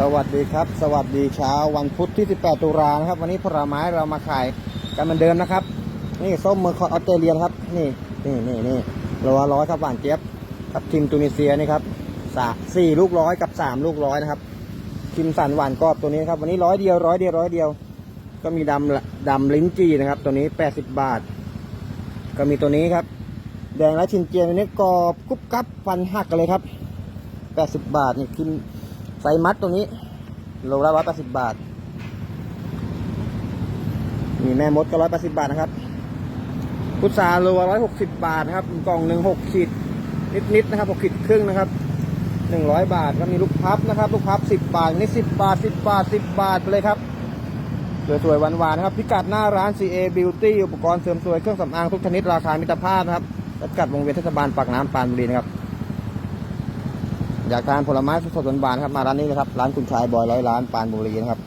สวัสดีครับ สวัสดีเช้าวันพุธที่ 18 ตุลานะครับ วันนี้ผลไม้เรามาขายกันเหมือนเดิมนะครับ นี่ส้มเมอร์คอออสเตรเลียนครับ นี่นี่นี่นี่โลละร้อยครับหวานเจี๊ยบครับทิมตูนิเซียนี่ครับสาสี่ลูกร้อยกับสามลูกร้อยนะครับทิมสันหวานกรอบตัวนี้ครับ วันนี้ร้อยเดียวร้อยเดียวร้อยเดียว ก็มีดำดำลิ้นจีนะครับ ตัวนี้80บาท ก็มีตัวนี้ครับ แดงและชินเจียนตัวนี้กรอบกรุบกรับฟันหักกันเลยครับ80บาทนี่กิน ซมัดตัวนี้โลละ180บบาท มีแม่มดก็180บาทนะครับ พุทราโลละ160บบาทนะครับ กล่องหนึ่งหกขีดนิดๆนะครับหกขีดครึ่งนะครับ100บาทก็มีลูกพับนะครับ ลูกพับ10บบาทนี่10บบาท10บบาท10บบาทไปเลยครับสวยๆหวานๆนะครับ พิกัดหน้าร้าน CA Beauty อุปกรณ์เสริมสวยเครื่องสำอางทุกชนิดราคามิตรภาพนะครับสกัดวงเวียนเทศบาลปากน้ำปานบุรีนะครับ อยากทานผลไม้สดๆหวานๆครับมาร้านนี้นะครับร้านคุณชายบอยร้อยล้านปานบุรีนะครับ